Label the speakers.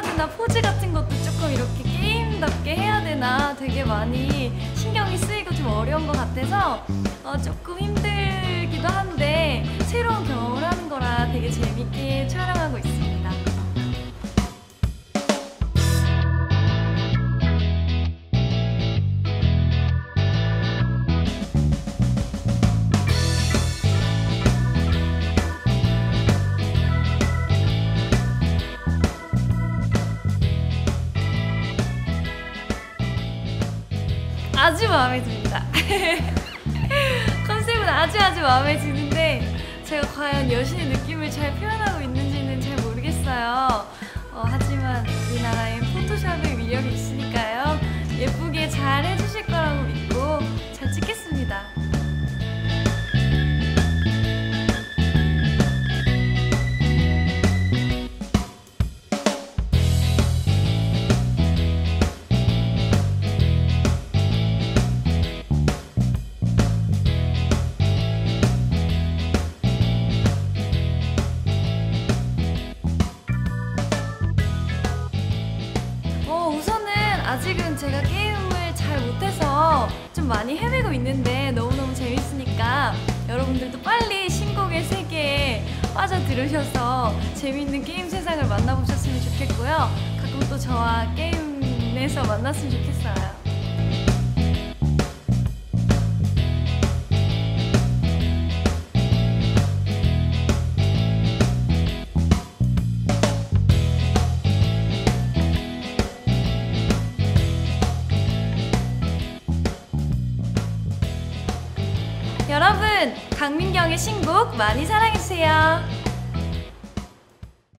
Speaker 1: 되나? 포즈 같은 것도 조금 이렇게 게임답게 해야 되나? 되게 많이 신경이 쓰이고 좀 어려운 것 같아서 어, 조금 힘들기도 한데 아주 마음에 듭니다. 컨셉은 아주 아주 마음에 드는데 제가 과연 여신의 느낌을 잘 표현하고 있는지는 잘 모르겠어요. 어, 하지만 우리나라엔 포토샵의 위력이 있으니까요. 예쁘게 잘 해주실 아직은 제가 게임을 잘 못해서 좀 많이 헤매고 있는데 너무너무 재밌으니까 여러분들도 빨리 신곡의 세계에 빠져들으셔서 재밌는 게임 세상을 만나보셨으면 좋겠고요. 가끔 또 저와 게임에서 만났으면 좋겠어요. 강민경의 신곡 많이 사랑해주세요.